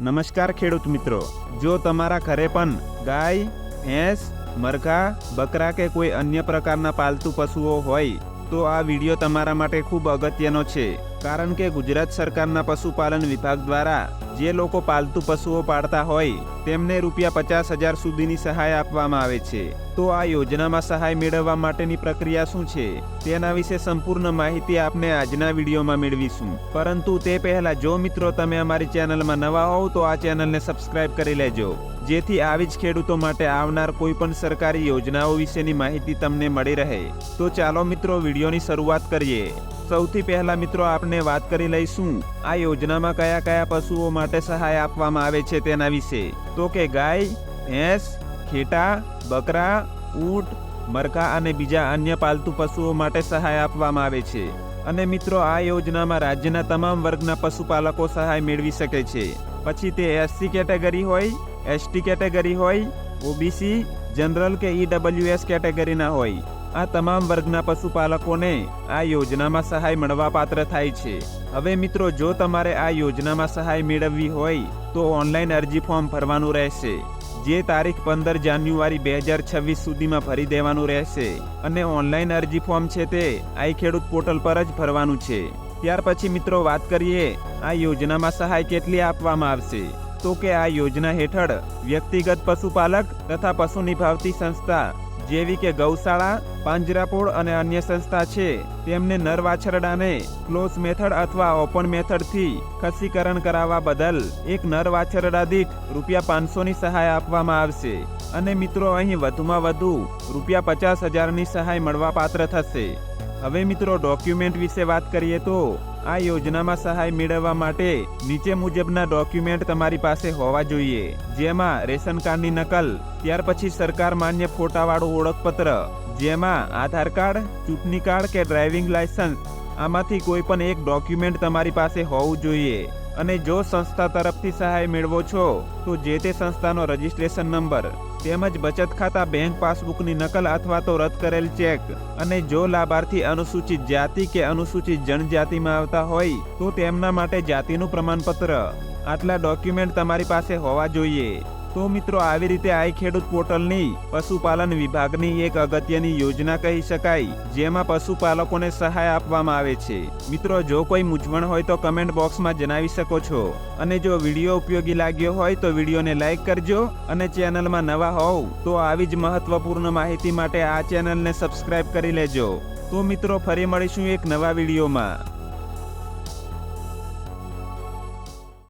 નમસ્કાર ખેડૂત મિત્રો. જો તમારા ઘરે પણ ગાય, ભેંસ, મરઘા, બકરા કે કોઈ અન્ય પ્રકારના પાલતુ પશુઓ હોય, તો આ વીડિયો તમારા માટે ખૂબ અગત્યનો છે. કારણ કે ગુજરાત સરકારના પશુપાલન વિભાગ દ્વારા જે લોકો પાલતુ પશુઓ પાળતા હોય, તેમને રૂપિયા પચાસ હજાર સુધીની સહાય આપવામાં આવે છે. તો આ યોજનામાં સહાય મેળવવા માટેની પ્રક્રિયા શું છે? તેના વિશે સંપૂર્ણ માહિતી આપને આજના વિડીયોમાં મેળવીશું. પરંતુ તે પહેલા, જો મિત્રો તમે અમારી ચેનલમાં નવા હોવ, તો આ ચેનલને સબસ્ક્રાઇબ કરી લેજો. જેથી આવી જ ખેડૂતો માટે આવનાર કોઈપણ સરકારી યોજનાઓ વિશેની માહિતી તમને મળી રહે. તો ચાલો મિત્રો, વિડીયોની શરૂઆત કરીએ. સૌથી પહેલા મિત્રો આપણે વાત કરી લઈશું, આ યોજનામાં કયા કયા પશુઓ માટે સહાય આપવામાં આવે છે તેના વિશે. તો કે ગાય, ભેંસ ખેટા બકરા, ઊંટ, મરઘા અને બીજા અન્ય પાલતુ પશુઓ માટે સહાય આપવામાં આવે છે. અને મિત્રો, આ યોજનામાં રાજ્યના તમામ વર્ગના પશુપાલકો સહાય મેળવી શકે છે. પછી તે એસસી કેટેગરી હોય એસટી કેટેગરી હોય ઓબીસી જનરલ કે ઈડબ્લ્યુએસ કેટેગરીના હોય. આ તમામ વર્ગના પશુપાલકોને આ યોજનામાં સહાય મળવા પાત્ર થાય છે. હવે મિત્રો, જો તમારે આ યોજનામાં સહાય મેળવવી હોય, તો ઓનલાઈન અરજી ફોર્મ ભરવાનું રહેશે, જે તારીખ પંદર જાન્યુઆરી બે હજાર છવ્વીસ સુધીમાં ભરી દેવાનું રહેશે અને ઓનલાઈન અરજી ફોર્મ છે તે આઈ ખેડૂત પોર્ટલ પર જ ભરવાનું છે. ત્યાર પછી મિત્રો, વાત કરીએ આ યોજનામાં સહાય કેટલી આપવામાં આવશે? તો કે આ યોજના હેઠળ વ્યક્તિગત પશુપાલક તથા પશુ નિભાવતી સંસ્થા જેવી કે ગૌશાળા, પાંજરાપોળ અને અન્ય સંસ્થા છે, તેમને નર વાછરડાને ક્લોઝ મેથડ અથવા ઓપન મેથડથી ખસીકરણ કરાવવા બદલ એક નર વાછરડા દીઠ રૂપિયા પાંચસોની સહાય આપવામાં આવશે. અને મિત્રો, અહીં વધુમાં વધુ રૂપિયા પચાસ હજારની સહાય મળવા પાત્ર થશે. હવે મિત્રો, ડોક્યુમેન્ટ વિશે વાત કરીએ તો આ યોજનામાં સહાય મેળવવા માટે નીચે મુજબના ડોક્યુમેન્ટ તમારી પાસે હોવા જોઈએ, જેમાં રેશન કાર્ડની નકલ, ત્યાર પછી સરકાર માન્ય ફોટાવાળું ઓળખપત્ર, જેમાં આધાર કાર્ડ, ચૂંટણી કાર્ડ કે ડ્રાઇવિંગ લાયસન્સ આમાંથી કોઈ પણ એક ડોક્યુમેન્ટ તમારી પાસે હોવું જોઈએ. અને જો સંસ્થા તરફથી સહાય મેળવો છો, તો જે તે સંસ્થાનો રજિસ્ટ્રેશન નંબર તેમજ બચત ખાતા બેંક પાસબુકની નકલ અથવા તો રદ કરેલ ચેક અને જો લાભાર્થી અનુસૂચિત જાતિ કે અનુસૂચિત જનજાતિમાં આવતા હોય, તો તેમના માટે જાતિનું પ્રમાણપત્ર. આટલા ડોક્યુમેન્ટ તમારી પાસે હોવા જોઈએ. તો મિત્રો, આવી રીતે આઈ ખેડૂત પોર્ટલની પશુપાલન વિભાગની એક અગત્યની યોજના કહી શકાય, જેમાં પશુપાલકોને સહાય આપવામાં આવે છે. મિત્રો, જો કોઈ મૂંઝવણ હોય તો કમેન્ટ બોક્સમાં જણાવી શકો છો. અને જો વીડિયો ઉપયોગી લાગ્યો હોય તો વિડીયોને લાઈક કરજો અને ચેનલમાં નવા હોવ તો આવી જ મહત્વપૂર્ણ માહિતી માટે આ ચેનલને સબસ્ક્રાઇબ કરી લેજો. તો મિત્રો, ફરી મળીશું એક નવા વિડીયોમાં.